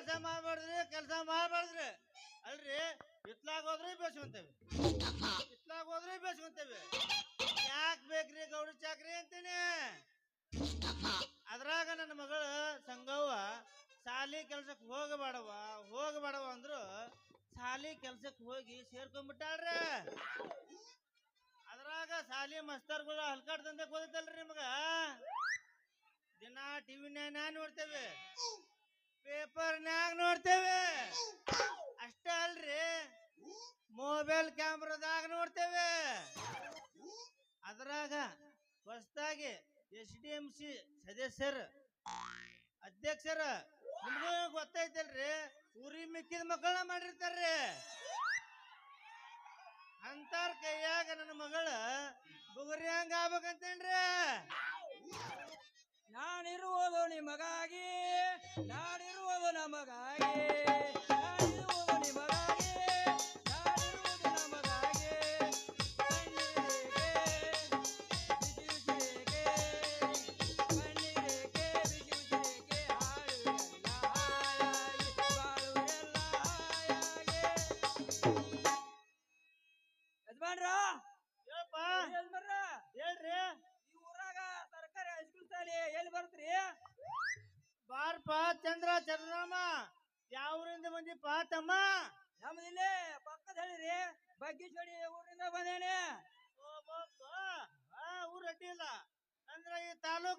ಕೆಲಸ ಮಾಡ್ಬಾರ್ದ್ರಿ ಕೆಲಸ ಮಾಡ್ಬಾರ್ದ್ರಿ. ಅಲ್ರಿ, ಇತ್ಲಾಗ ಹೋದ್ರೆ ಬೇಸ್ಕೊಂತೇವೆ. ಇತ್ಲಾಗ ಹೋದ್ರೆ ಬೇಸ್ಕೊಂತೇವೆ. ಯಾಕೆ ಬೇಕ್ರಿ ಗೌಡ ಚಾಕ್ರಿ ಅಂತೀನಿ. ಅದ್ರಾಗ ನನ್ನ ಮಗಳು ಸಂಗವ್ವ ಸಾಲಿ ಕೆಲ್ಸಕ್ಕೆ ಹೋಗಬೇಡವ ಹೋಗಬೇಡವ ಅಂದ್ರು ಸಾಲಿ ಕೆಲ್ಸಕ್ಕೆ ಹೋಗಿ ಸೇರ್ಕೊಂಡ್ಬಿಟ್ಟಾಳ್ರಿ ಅದ್ರಾಗ ಸಾಲಿ ಮಸ್ತರ್ಗಳು ಹಲ್ಕಾಡ್ದಂತೆ ಗೊತ್ತಲ್ರಿ ನಿಮಗ. ದಿನ ಟಿವಿನ್ಯಾಗ ನೋಡ್ತೇವೆ. ಪೇಪರ್ನ್ಯಾಗ ನೋಡ್ತೇವೆ. ಅಷ್ಟೇ ಅಲ್ರಿ. ಮೊಬೈಲ್ ಕ್ಯಾಮ್ರಾದಾಗ ನೋಡ್ತೇವೆ. ಅದ್ರಾಗ ಹೊಸದಾಗಿ ಎಸ್ ಡಿ ಎಂ ಸಿ ಸದಸ್ಯರು, ಅಧ್ಯಕ್ಷರ, ನಿಮ್ಗೂ ಗೊತ್ತೈತಲ್ರಿ. ಊರಿ ಮಿಕ್ಕಿದ ಮಕ್ಕಳನ್ನ ಮಾಡಿರ್ತಾರ್ರಿ. ಅಂತಾರ ಕೈಯಾಗ ನನ್ನ ಮಗಳ ಬುಗುರಿ ಹಂಗ ಆಗ್ಬೇಕಂತೇನ್ರಿ. ನಾನಿರುವುದು ನಿಮಗಾಗಿ. ನಾನಿರುವುದು ನಮಗಾಗಿ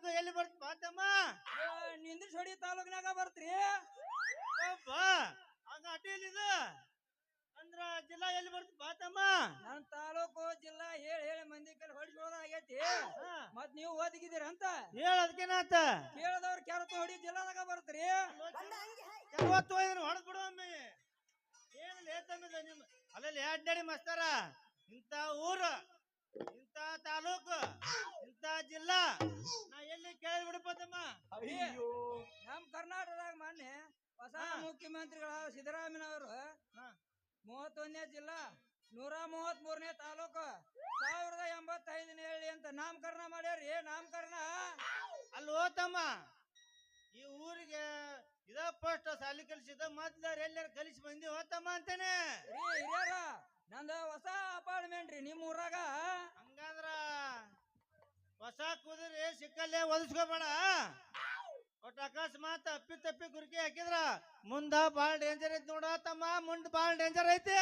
ತಾಲೂಕು ಎಲ್ಲಿ ಬರ್ತ ತಮ್ಮ ನಿಂದ್ರಸೋಡಿ ತಾಲೂಕಿನಾಗ ಬರ್ತ್ರಿ. ಅಂದ್ರ ಜಿಲ್ಲಾ ಎಲ್ಲಿ ಬರ್ತ ತಮ್ಮ ನನ್ ತಾಲೂಕು ಜಿಲ್ಲಾ ಹೇಳಿ ಹೇಳಿ ಮಂದಿ ಕೈಲಿ ಹೊಡಿಸೋದ ಆಗೈತಿ. ಹಾ, ಮತ್ ನೀವು ಓದಿಗಿದ್ದೀರ ಅಂತ? ಹೇಳ ಅದಕ್ಕೇನಾತ ಕೇಳದವ್ರ ಕೆರತು ಹೊಡಿ ಜಿಲ್ಲಾದಾಗ ಬರ್ತ್ರಿ. ಯಾವತ್ತು ಹೋಯ್ದ್ರು ಹೊಡೆದ್ ಬಿಡು ಅಮ್ಮ ಏನು ಲೇತಮ್ಮಿದ ನಿಮ್ಮ ಅಲ್ಲಲ್ಲಿ ಅಡ್ಡಾಡಿ ಮಸ್ತಾರ. ಇಂಥ ಊರು. ಇಂಥ ತಾಲೂಕು ಇಂತ ಜಿಲ್ಲಾ ನಾ ಎಲ್ಲಿ ಕೇಳಿ ಬಿಡಪ್ಪ ಅಯ್ಯೋ. ನಮ್ ಕರ್ನಾಟಕದಾಗ ಮೊನ್ನೆ ಹೊಸ ಮುಖ್ಯಮಂತ್ರಿಗಳ ಸಿದ್ದರಾಮಯ್ಯನವರು. ಮೂವತ್ತೊಂದನೇ ಜಿಲ್ಲಾ ನೂರ ಮೂವತ್ತ್ ಮೂರನೇ ತಾಲೂಕು ಸಾವಿರದ ಎಂಬತ್ತೈದನೇ ಹೇಳಿ ಅಂತ ನಾಮಕರಣ ಮಾಡ್ಯಾರಿ ನಾಮಕರಣ? ಅಲ್ಲಿ ಹೋತಮ್ಮ ಈ ಊರಿಗೆ ಇದ ಫಸ್ಟ್ ಸಾಲಿ ಕಲಿಸಿದ ಮೊದ್ಲಾರ ಎಲ್ಲಾರ ಕಲಿಸಿ ಬಂದಿ ಹೋತಮ್ಮ ಅಂತಾನೆ. ಹಿರಿಯರ ನಂದು ಹೊಸ ಅಪಾರ್ಟ್ಮೆಂಟ್ ರೀ ನಿಮ್ಮ ಊರಾಗ? ಹಂಗಂದ್ರ ಹೊಸ ಕುದುರೆ ಸಿಕ್ಕಲ್ಲೇ ಒದಿಸ್ಕೋಬೇಡ ಒಟ್ಟು ಅಕಸ್ಮಾತ್ ಅಪ್ಪಿ ತಪ್ಪಿ ಗುರ್ಕಿ ಹಾಕಿದ್ರ ಮುಂದ ಬಾಳ ಡೇಂಜರ್ ಐತಿ ನೋಡ ತಮ್ಮ, ಮುಂದ್ ಬಾಳ ಡೇಂಜರ್ ಐತಿ.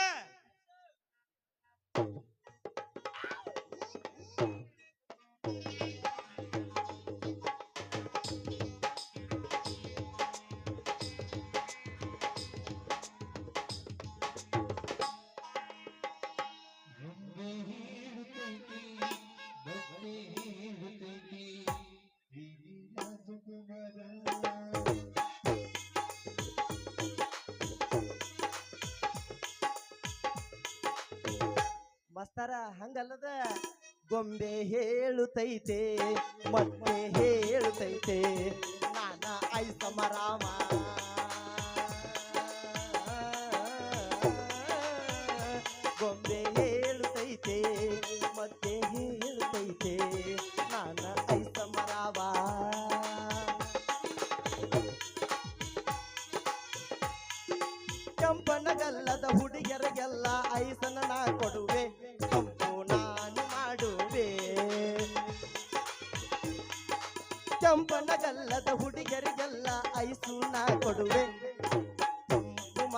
ಮಸ್ತಾರ ಹಂಗಲ್ಲದ ಗೊಂಬೆ ಹೇಳುತ್ತೈತೆ ಮತ್ತೆ ಹೇಳುತ್ತೈತೆ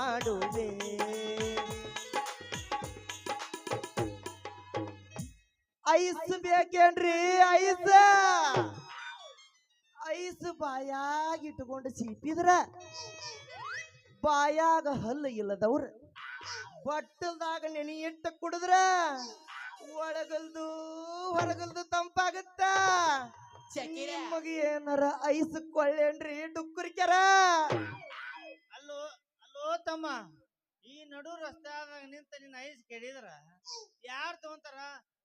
ಮಾಡುವೆ ಐಸ್ ಬೇಕೇನ್ರಿ ಐಸ್ ಐಸ್ ಬಾಯಾಗಿ ಇಟ್ಕೊಂಡು ಸೀಪಿದ್ರ ಬಾಯಾಗ ಹಲ್ಲು ಇಲ್ಲದವ್ರ ಬಟ್ಟಲ್ದಾಗ ನೆನೆ ಇಟ್ಟ ಕುಡಿದ್ರ ಒಳಗಲ್ದು ಹೊರಗಲ್ದು ತಂಪಾಗತ್ತ ನಿಮಗೆ ಏನಾರ ಐಸ್ ಕೊಳ್ಳೇನ್ರಿ ಡುಕ್ಕುರಿಕ್ಯಾರ ಅಲ್ಲೋ ತಮ್ಮ? ಈ ನಡು ರಸ್ತ್ಯಾಗ ನಿಂತ ನಿನ್ನ ಐಸ್ ಕೆಡಿದ್ರ? ಯಾರು ತಗೊಂತಾರ?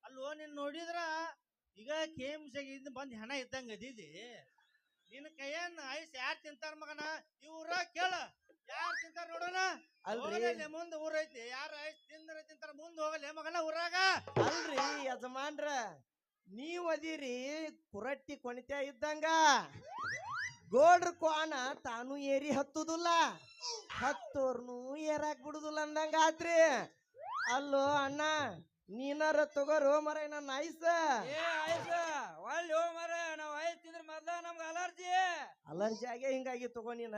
ಅಲ್ಲೋ ನಿನ್ ನೋಡಿದ್ರ? ಈಗ ಕೆ ಎಂ ಇದ್ ಬಂದ್ ಹೆಣ ಇದ್ದಂಗ ಅದಿದಿ. ನಿನ್ನ ಕೈಯನ್ ಐಸ್ ಯಾರು ತಿಂತಾರ ಮಗನ? ಈ ಕೇಳು. ಯಾರು ತಿಂತಾರ ನೋಡೋಣ? ಅಲ್ರಿ. ಮುಂದ ಊರೈತಿ. ಯಾರ ಐಸ್ ತಿಂದ್ರ ತಿಂತಾರ ಮುಂದ ಹೋಗಲ್ಲೇ ಮಗನ ಊರಾಗ? ಅಲ್ರಿ ಯಜಮಾನ್ರ ನೀವ್ ಅದೀರಿ ಕುರಟ್ಟಿ ಕೊಣಿತ್ಯ ಇದ್ದಂಗ. ಗೋಡ್ರ ಕ್ವಾನ ತಾನು ಏರಿ ಹತ್ತುದಿಲ್ಲ. ಹತ್ತೋರ್ನು ಏರಾಕ್ ಬಿಡುದಿಲ್ಲ ಅಂದಂಗ ಆತ್ರಿ. ಅಲ್ಲೋ ಅಣ್ಣ ನೀನಾರ ತಗೋರು ಮರ ನನ್ನ ಐಸ. ಏ ಆಯ್ಸ ಒಳ್ಳೆ ಮರ ನಾವ್ ಆಯ್ತಿದ್ರ ತಿಂದ್ರ ಮೊದ್ಲ ನಮ್ಗ ಅಲರ್ಜಿ. ಅಲರ್ಜಿ ಆಗೇ ಹಿಂಗಾಗಿ ತಗೋ ನೀನ.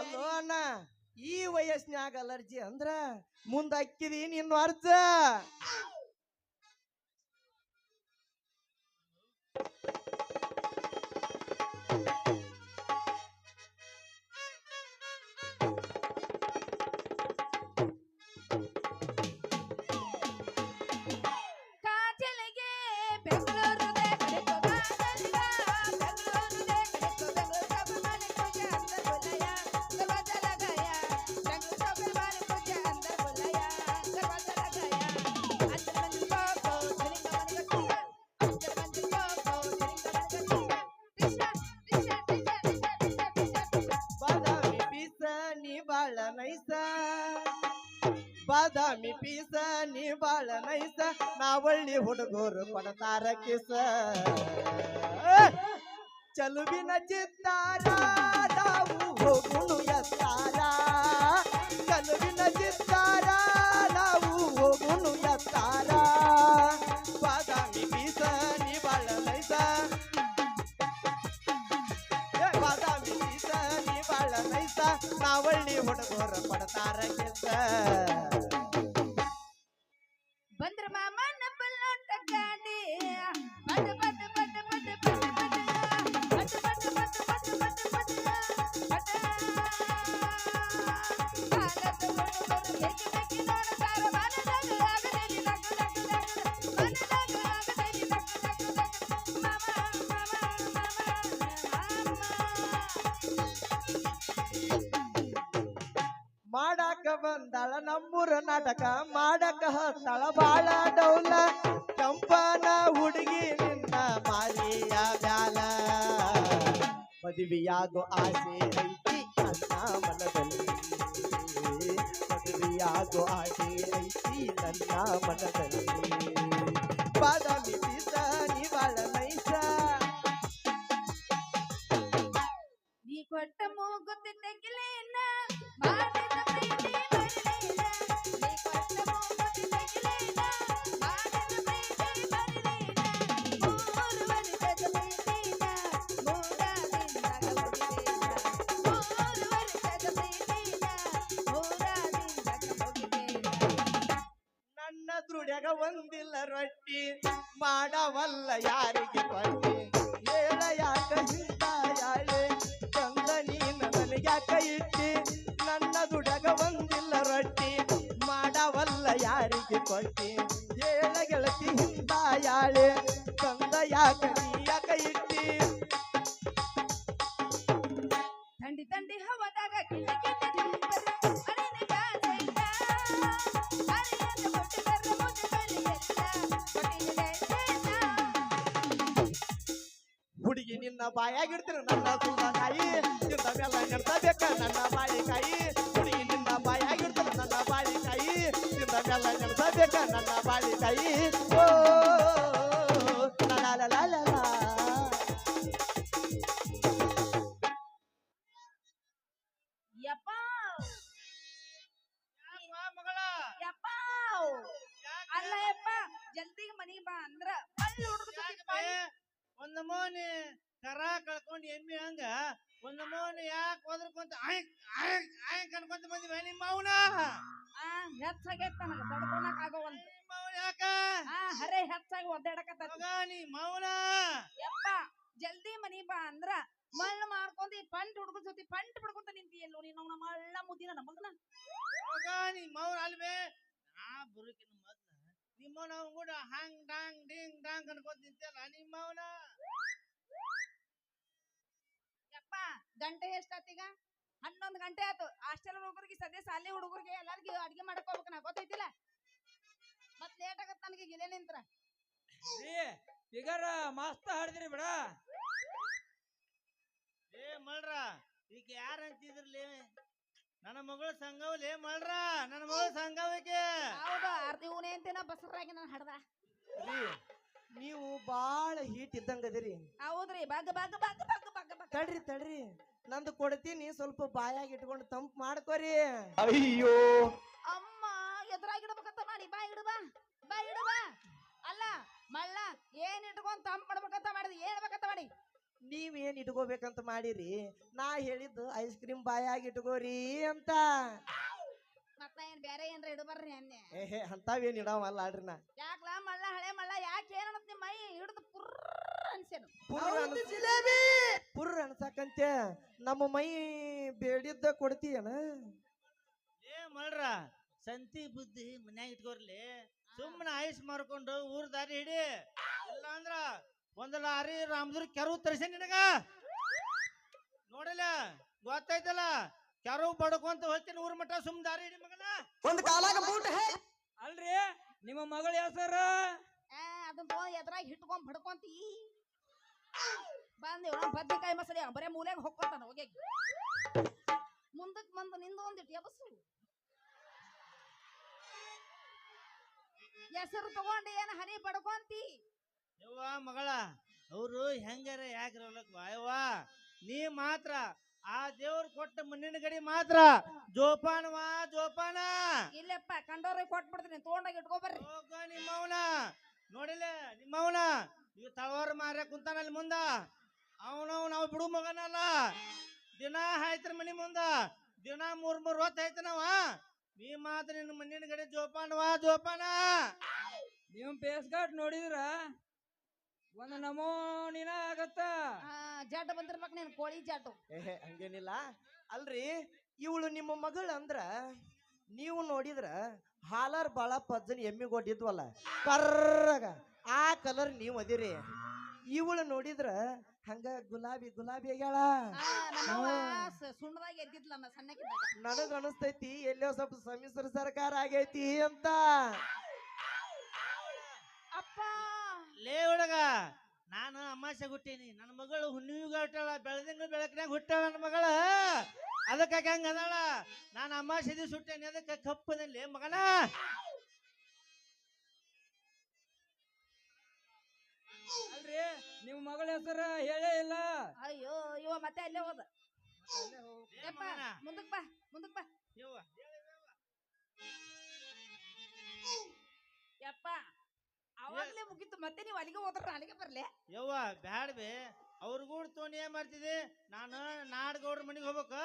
ಅಲ್ಲೋ ಅಣ್ಣ ಈ ವಯಸ್ಸಿನಾಗ ಅಲರ್ಜಿ ಅಂದ್ರ ಮುಂದ ಅಕ್ಕಿದಿ ನಿನ್ನ ಅರ್ಜ ಬಾದಾಮಿ ಪೀಸ, ನೀ ಬಾಳ ನೈಸ ನಾವಳ್ಳಿ ಹುಡುಗರು ಕೊಡತಾರ ಕಿಸ. ಚಲುವಿನ ಚಿತ್ತಾರ, ನಾವು ಹೋಗುಣು ಎತ್ತಾರ. ಚಲುವಿನ ಚಿತ್ತಾರ, ನಾವು ಹೋಗುಣು ಎತ್ತಾರ. ಬಾದಾಮಿ ಪೀಸ, ನೀ ಬಾಳ ನೈಸ. ಬಾದಾಮಿ ಪೀಸ, ನೀ ಬಾಳ ನೈಸ. ನಾವಳ್ಳಿ ಹುಡುಗರು ಕೊಡತಾರ ಕಿಸ. ಬಂದಾಳ, ನಮ್ಮೂರ ನಾಟಕ ಮಾಡಕ ಹತ್ತಾಳ, ಬಾಳ ಡೌಲ. ಕಂಪನ ಹುಡುಗಿ ನಿನ್ನ ಮಾರಿಯ ಬ್ಯಾಲ. ಮದುವೆಯಾಗೋ ಆಸೆ ಐತಿ ನನ್ನ ಮನದಲ್ಲಿ. ಮದುವೆಯಾಗೋ ಆಸೆ ಐತಿ ನನ್ನ ಮನದಲ್ಲಿ. ಬಾದಾಮಿ ಪೀಸ ಹೊಟ್ಟ ಮೂಗುತ್ತಿದ್ದ ಗಿಲೇನ ಬಾಡಿದ ಪ್ರೀತಿ ಬಂದಾಳೆ ಬಂದ ಯಾಕ ಯಾಕ ಇಟ್ಟಿ ದಂಡಿ ದಂಡಿ ಹವದಾಗ ಹುಡುಗಿ ನಿನ್ನ ಬಾಯಾಗಿಡ್ತೀರ ನನ್ನ ಸುಂದ ಕಾಯಿ ನಿನ್ನ ಮೇಲೆ ನಡ್ತಬೇಕ ನನ್ನ ಬಾಳಿಕಾಯಿ ಹುಡುಗಿ ನಿನ್ನ ಬಾಯಾಗಿಡ್ತೀರ ನನ್ನ ಬಾಳಿಕಾಯಿ ನಿನ್ನ ಮೇಲೆ ನನ್ನ ಬಾಳಿಕಾಯಿ ನಿಮ್ಮ ಅವನ ಆ ಹೆಚ್ಚಾಗೈತ್ ನನಗ ತಡ್ಕೊಳಕ್ ಆಗೋವಲ್ದು. ನಿಮ್ಮ ಅವನ ಯಾಕ? ಆ ಹರೆ ಹೆಚ್ಚಾಗಿ ಒದ್ದಾಡಕತ್ತ ಮಗ ನೀ ಮೌನ? ಯಪ್ಪ ಜಲ್ದಿ ಮನಿ ಬಾ ಅಂದ್ರ ಮಳ್ಳ ಮಾಡ್ಕೊಂಡಿ ಈ ಪಂಟ್ ಹುಡುಗ ಜೊತೆ ಪಂಟ್ ಬಿಡ್ಕೊಂತ ನಿಂತಿಯಲ್ಲೋ ನೀನು ಅವನ ಮಳ್ಳ ಮುದ್ದಿನ ನಮಗನ ಮಗ ನೀ ಮೌನ ಅಲ್ವೇ? ನಾ ಬರುಕಿನ ಮೊದ್ಲ ನಿಮ್ಮವನ ಕೂಡ ಹಂಗ್ ಡಾಂಗ್ ಡಿಂಗ್ ಡಾಂಗ್ ಅನ್ಕೊಂತ ನಿಂತಿಯಲ್ಲ ನಿಮ್ಮವನ ಯಪ್ಪ ಗಂಟೆ ಎಷ್ಟಾತೀಗ ಹನ್ನೊಂದು ಗಂಟೆ ಆಯ್ತು. ಹಾಸ್ಟೆಲ್ ಹುಡುಗರಿಗೆ ಸದ್ಯ ಶಾಲೆ ಹುಡುಗರಿಗೆ ಎಲ್ಲಾರ್ಗಿ ಅಡ್ಗೆ ಮಾಡಕ್ ಹೋಗ್ಬೇಕು ನಾ ಗೊತ್ತೈತಿಲ್ಲ? ಮತ್ ಲೇಟ್ ಆಗತ್ ನನಗೆ ಗಿಲೆ ನಿಂತ್ರ. ಏ ಫಿಗರ್ ಮಸ್ತ್ ಹಾಡ್ದಿರಿ ಬಿಡ. ಏ ಮಳ್ರ ಈಗ ಯಾರ ಅಂತಿದ್ರಲಿ? ನನ್ನ ಮಗಳು ಸಂಗವಲಿ ಮಳ್ರ ನನ್ನ ಮಗಳು ಸಂಘವಕ್ಕೆ ಹೌದು ಅರ್ಧ ಇವನೇ ಅಂತಿನ ಬಸರಾಗಿ ನಾನು ಹಡ್ದ. ನೀವು ಬಾಳ ಹೀಟ್ ಇದ್ದಂಗದಿರಿ ಹೌದ್ರಿ ಬಗ್ ಬಗ್ ಬಗ್ ಬಗ್ ಬಗ್ ಬಗ್. ತಡ್ರಿ ತಡ್ರಿ. ನಂದು ಕೊಡ್ತೀನಿ ಸ್ವಲ್ಪ ಬಾಯಾಗಿ ಇಟ್ಕೊಂಡು ತಂಪ್ ಮಾಡ್ಕೋರಿ. ಅಮ್ಮ ಎದುರಾಗಿಡ್ಬೇಕಂತ ಮಾಡಿ ಬಾ ಇಡು ಬಾ. ಬಾ ಇಡು ಬಾ. ಅಲ್ಲ ಮಳ್ಳ ಏನ್ ಇಟ್ಕೊಂಡು ತಂಪು ಮಾಡ್ಬೇಕಂತ ಮಾಡಿದ್ ಏನ್ ಬೇಕಂತ ಮಾಡಿ? ನೀವೇನ್ ಇಟ್ಕೋಬೇಕಂತ ಮಾಡಿರಿ? ನಾ ಹೇಳಿದ್ದು ಐಸ್ ಕ್ರೀಮ್ ಬಾಯಾಗಿ ಇಟ್ಕೋರಿ ಅಂತ. ಮತ್ತ ಏನ್ ಬೇರೆ ಏನ್ರ ಇಡಬರ್ರಿ ಅನ್ನೆ. ಏಹೇ ಅಂತಾವೇನ್ ಇಡಾವಲ್ಲ ಅಲ್ರಿ ನಾ. ಯಾಕ್ಲ ಮಲ್ಲ ಹಳೆ ಮಲ್ಲ ಯಾಕೆ ಏನಂತ ನಿಮ್ಮ ಮೈ ಹಿಡಿದು ಪುರ್ರ ಅನ್ಸೇನು. ಪುರ್ರ ಪುರ್ರ ಅನ್ಸಕಂತೆ ನಮ್ಮ ಮೈ ಬೇಡಿದ್ದ ಕೊಡ್ತೀಯನ? ಏ ಮಳ್ರ ಸಂತಿ ಬುದ್ಧಿ ಮನ್ಯಾಗ ಇಟ್ಕೋರ್ಲಿ. ಸುಮ್ಮನೆ ಐಸ್ ಮಾರ್ಕೊಂಡು ಊರ್ ದಾರಿ ಹಿಡಿ. ಇಲ್ಲಾಂದ್ರ ಒಂದ್ ಲಾರಿ ರಾಮದುರ್ ಕೆರವು ತರಿಸಿ ನಿನಗ. ನೋಡಿಲ್ಲ? ಗೊತ್ತೈತಲ್ಲ ಕೆರವು ಬಡ್ಕೊಂತ ಹೋಗ್ತೀನಿ ಊರ್ ಮಟ್ಟ ಸುಮ್ ದಾರಿ ಹಿಡಿ ಮಗನ? ಒಂದ್ ಕಾಲಾಗ ಬೂಟ್ ಅಲ್ರಿ ನಿಮ್ಮ ಮಗಳ ಹೆಸರು ಆ ಅದನ್ನ ತಗೊಂಡ್ ಎದ್ರಾಗ ಹಿಟ್ಕೊಂಡ್ ಬಡ್ಕೊಂತಿ. ಬಂದ್ ಇವ್ ಬದ್ನಿಕಾಯಿ ಮಸಳಿ ಬರೇ ಮೂಲೆಗೆ ಹೊಕ್ಕೊತಾನ ಹೋಗಿ ಮುಂದಕ್ ಬಂದು ನಿಂದು ಒಂದಿಟ್ಟು ಎಬಸು ಹೆಸರು ತಗೊಂಡು ಏನ್ ಹನಿ ಪಡ್ಕೊಂತಿ ಯವ್ವ ಮಗಳ ಅವರು ಹೆಂಗಾರ ಯಾಕೆ ಯವ್ವ ನೀ ಮಾತ್ರ ಆ ದೇವ್ರು ಕೊಟ್ಟ ಮಣ್ಣಿನ ಗಡಿ ಮಾತ್ರ. ಜೋಪಾನವಾ ಜೋಪಾನ. ಇಲ್ಲಪ್ಪ ಕಂಡೋರಿಗೆ ಕೊಟ್ಬಿಡ್ತೀನಿ ತಗೊಂಡೋಗಿ ಇಟ್ಕೊಬರ್ರಿ. ಹೋಗ ನಿಮ್ಮವನ. ನೋಡಿಲ್ಲ ನಿಮ್ಮವನ. ಇವ್ ತಳವಾರ ಮಾರ ಕುಂತಾನ ಅಲ್ಲಿ ಮುಂದ. ಅವನವ್ ನಾವು ಬಿಡು ಮಗನಲ್ಲ. ದಿನ ಹಾಯ್ತಾರ ಮನಿ ಮುಂದ. ದಿನ ಮೂರ್ ಮೂರ್ ಹೊತ್ತು ಆಯ್ತನವ ನೀ ಮಾತ್ರ ನಿನ್ನ ಮಣ್ಣಿನ ಗಡಿ ಜೋಪಾನವಾ ಜೋಪಾನ. ನೀವು ಫೇಸ್ ಗಾಟ್ ನೋಡಿದ್ರ? ಒಂದು ನಮೋನಿನ ಆಗತ್ತ ಆ, ಬಂದ್ರ ಮಕ್ ನೀನ್ ಕೋಳಿ ಜಾಟು. ಏಹೇ ಹಂಗೇನಿಲ್ಲ. ಅಲ್ರಿ ಇವಳು ನಿಮ್ಮ ಮಗಳು ಅಂದ್ರ ನೀವು ನೋಡಿದ್ರ ಹಾಲರ್ ಬಾಳ ಪಜ್ಜನ್ ಎಮ್ಮಿ ಕೊಟ್ಟಿದ್ವಲ್ಲ ಕರ್ರಗ ಆ ಕಲರ್ ನೀವು ಅದಿರಿ. ಇವಳು ನೋಡಿದ್ರ ಹಂಗ ಗುಲಾಬಿ ಗುಲಾಬಿ ಆಗ್ಯಾಳ. ಆ, ನಮ್ಮವ್ವ ಸ- ಸುಣ್ಣದಾಗ ಎದ್ದಿದ್ಲ ಸಣ್ಣಕ್ಕಿದ್ದಾಗ ನನಗ ಅನಸ್ತೈತಿ ಎಲ್ಲೋ ಸ್ವಲ್ಪ ಸಮ್ಮಿಶ್ರ ಸರ್ಕಾರ ಆಗೈತಿ ಅಂತ. ಲೇ ಹುಡುಗ ನಾನು ಅಮಾಸೆ ಹುಟ್ಟೀನಿ. ನನ್ನ ಮಗಳು ಹುಣ್ಣಿಗೆ ಹುಟ್ಟಾಳ ಬೆಳದಿಂಗ ಬೆಳಕಿನಾಗ ಹುಟ್ಟಾಳ ನನ್ನ ಮಗಳ. ಅದಕ್ಕೆ ಹಂಗ ಅದಾಳ? ನಾನು ಅಮಾಸೆ ದಿವಸ ಹುಟ್ಟೇನಿ ಅದಕ್ಕೆ ಕಪ್ಪದಲ್ಲಿ ಮಗನ. ಅಲ್ರಿ ನಿಮ್ಮ ಮಗಳ ಹೆಸರ ಹೇಳೇ ಇಲ್ಲ. ಅಯ್ಯೋ ಇವ ಮತ್ತೆ ಅಲ್ಲೇ ಹೋದ. ಯಪ್ಪ ಮುಂದಕ್ ಬಾ ಮುಂದಕ್ ಬಾ. ಯವ್ವ, ಯಪ್ಪ ಅವಾಗ್ಲೇ ಮುಗೀತು ಮತ್ತೆ ನೀವು ಅಲ್ಲಿಗೆ ಹೋದ್ರ ನನಗೆ ಬರ್ಲೆ ಯವ್ವ ಬ್ಯಾಡ ಬೇ ಅವ್ರು ಕೂಡ ತೊಗೊಂಡು ಏನ್ ಮಾಡ್ತಿದ್ದಿ ನಾನು ನಾಡ್ಗೌಡ್ರ ಮನೆಗೆ ಹೋಗ್ಬೇಕು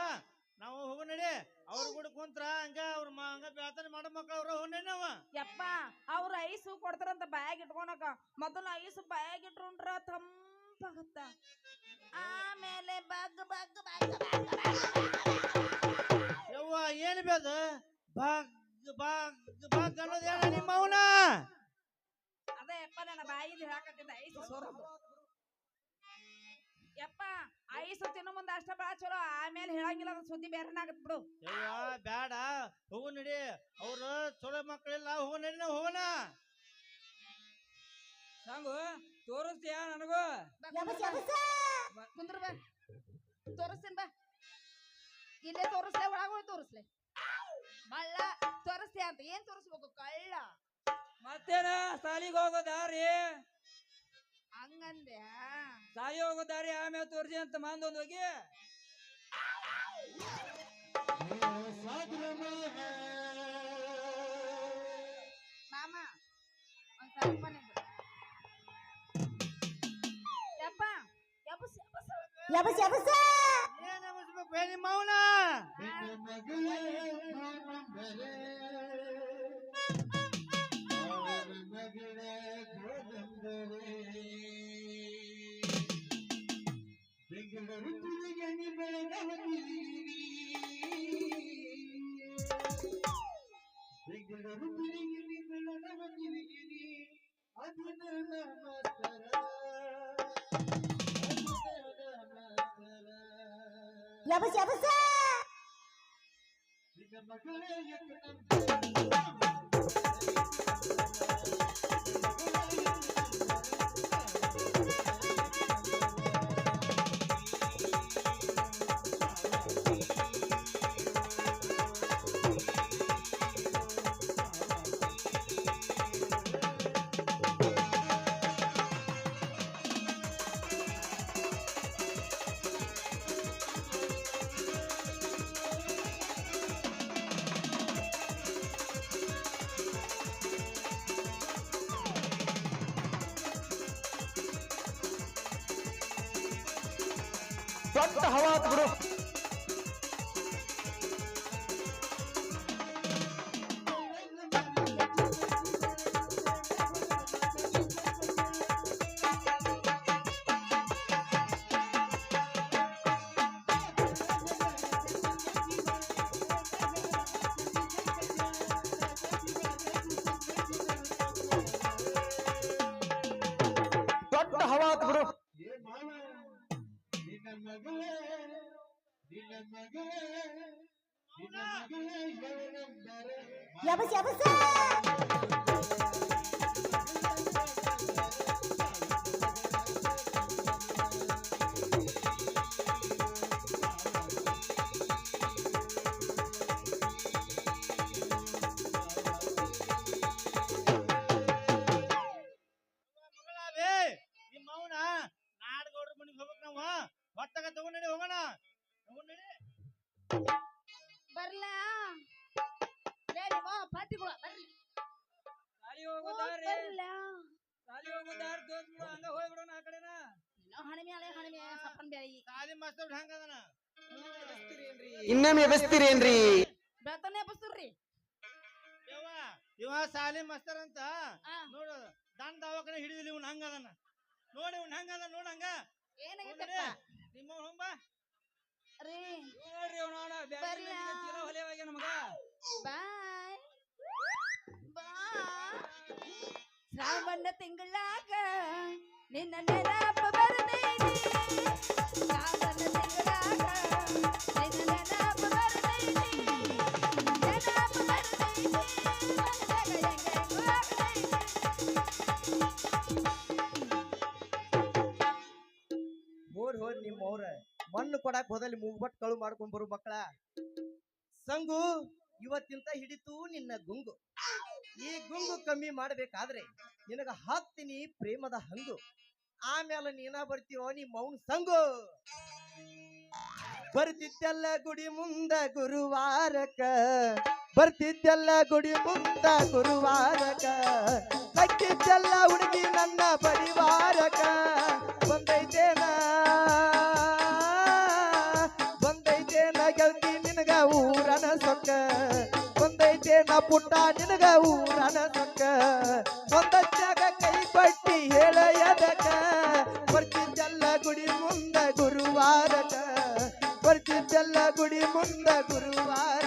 ನಾವು ಹೋಗೋ ನಡಿ ಅವ್ರ ಕೂಡ ಕುಂತ್ರ ಹಂಗ ಅವ್ರ ಹಂಗ ಬೇತನ ಮಾಡೋ ಮಕ್ಳು ಅವ್ರ ಹೋಗ್ ನಾವ ಯಪ್ಪ ಅವ್ರ ಐಸು ಕೊಡ್ತಾರಂತ ಬಾಯಾಗ ಇಟ್ಕೊಳಕ ಮೊದಲು ಐಸು ಬಾಯಾಗ ಇಟ್ಕೊಂಡ್ರ ತಂಪಾಗತ್ತ ಆಮೇಲೆ ಬಗ್ ಬಗ್ ಬಗ್ ಬಗ್ ಯವ್ವ ಏನ್ ಬೇದ ಬಾಗ್ ಬಾಗ್ ಬಗ್ ಅನ್ನೋದು ಹೇಳ ನಿಮ್ಮ ಅವನ ಅದೇ ಯಪ್ಪ ನನ್ನ ಬಾಯಿಲಿ ಹಾಕತ್ತಿದ್ದ ಐಸು ಸೋರೋದು ಯಪ್ಪ ಐಸು ತಿನ್ನೋ ಮುಂದೆ ಅಷ್ಟ ಬಾಳ ಚಲೋ ಆಮೇಲೆ ಹೇಳಂಗಿಲ್ಲ ಅದು ಸುದ್ದಿ ಬೇರೆನಾಗತ್ ಬಿಡು. ಅಯ್ಯೋ ಬ್ಯಾಡ. ಹೋಗು ನಡಿ. ಅವ್ರು ಚಲೋ ಮಕ್ಕಳಿಲ್ಲ ಹೋಗು ನಡಿ ನಾವು ಹೋಗೋಣ. ಸಾಂಗು ತೋರಿಸ್ತೀಯ ನನಗೂ? ಕುಂದ್ರ ಬಾ. ತೋರಿಸ್ತೀನಿ ಬಾ. ಇಲ್ಲೇ ತೋರಿಸ್ಲೆ ಒಳಗ ಹೋಗಿ ತೋರಿಸ್ಲೆ. ಮಳ್ಳ ತೋರಿಸ್ತೀಯ ಅಂತ? ಏನ್ ತೋರಿಸ್ಬೇಕು? ಕಳ್ಳ. ಮತ್ತೇನ ಸಾಲಿಗೆ ಹೋಗೋ ದಾರಿ ಹಂಗಂದೆ ಸಾಲಿ ಹೋಗೋ ದಾರಿ ಆಮೇಲೆ ತೋರಿಸಿ ಅಂತ ಮಂದೊಂದು ಹೋಗಿ. ಮಾಮ ಒಂದ್ ಸ್ವಲ್ಪ ನಿಂದ್ರು. ಯಪ್ಪ ಯಬ್ಬಸ್ ಯಬ್ಬಸ್ ಏನ್ ಅನಿಸ್ಬೇಕು ಹೇಳಿ ನಿಮ್ಮ ಅವನ Thank ದೊಡ್ಡ ಹವಾತ್ ಬಿಡು ಯಬಸ್ ಯಬಸ್ ಸಾಲಿ ಬರ್ಲಾ ಸಾಲಿ ಹಂಗ ಆ ಕಡೆನ. ಅಲೆ ಹಣಿಮೆ ಸಪ್ಪನ್ ಬ್ಯಾಳಿ. ಸಾಲಿ ಇನ್ನೊಮ್ಮೆ ಬೆಳ್ತಾನೆ ಎಬ್ಬಸ್ತರ್ರಿ ಯವ್ವ ಇವ ಸಾಲಿ ಮಾಸ್ತರ್ ಅಂತ ಆ. ನೋಡು ದಂಡ ದವಾಖಾನೆ ಹಿಡಿದಿಲ್ಲ ಇವ್ನ ಹಂಗದನ. ನೋಡಿ ಇವ್ನ ಹಂಗದ ನೋಡ ಹಂಗ. ಏನಾಗೈತಪ್ಪ? ನಿಮ್ಮ ಹೊಂಬ. ರೀ. ನೋಡ್ರಿ ಹೊಲೆವಾಗ ನಮಗ. ಬಾಯ್. ಬಾ ಶ್ರಾವಣ ತಿಂಗಳಾಗ ನಿನ್ನ ನೆನಪು ಬರ್ತೈತಿ ಶ್ರಾವಣ ತಿಂಗಳಾಗ ನಿನ್ನ ನೆನಪು ಬರ್ತೈತಿ ನೆನಪು ಬರ್ತೈತಿ ಹೋರ್ ಹೋರ್ ನಿಮ್ಮ ಅವ್ರ ಮಣ್ಣು ಕೊಡಾಕ್ ಹೋದಲ್ಲಿ ಮೂಗ್ಬಟ್ ಕಳು ಮಾಡ್ಕೊಂಡ್ ಬರು ಮಕ್ಕಳ. ಸಂಗು ಇವತ್ತಿಂತ ಹಿಡಿತು ನಿನ್ನ ಗುಂಗು. ಈ ಗುಂಗು ಕಮ್ಮಿ ಮಾಡ್ಬೇಕಾದ್ರೆ ನಿನಗ ಹಾಕ್ತೀನಿ ಪ್ರೇಮದ ಹಂಗು. ಆಮೇಲೆ ನೀನ ಬರ್ತೀವೋ ನೀ ಮೌನ್ ಸಂಗು. ಬರ್ತಿದ್ದೆಲ್ಲ ಗುಡಿ ಮುಂದ ಗುರುವಾರಕ. ಬರ್ತಿದ್ದೆಲ್ಲ ಗುಡಿ ಮುಂದ ಗುರುವಾರಕ. ಕಟ್ಟಿದ್ದೆಲ್ಲ ಹುಡುಗಿ ನನ್ನ ಪರಿವಾರಕ ಬಂದೈತೇನ? ಪುಟ್ಟ ನಿನಗ ಊರನ ಸೊಕ್ಕ. ಒಂದಚ್ಚಾಗ ಕೈ ಪಟ್ಟಿ ಹೇಳ ಎದಕ ಬರ್ತಿದ್ದೆಲ್ಲ ಗುಡಿ ಮುಂದ ಗುರುವಾರಕ ಬರ್ತಿದ್ದಲ್ಲ ಗುಡಿ ಮುಂದ ಗುರುವಾರ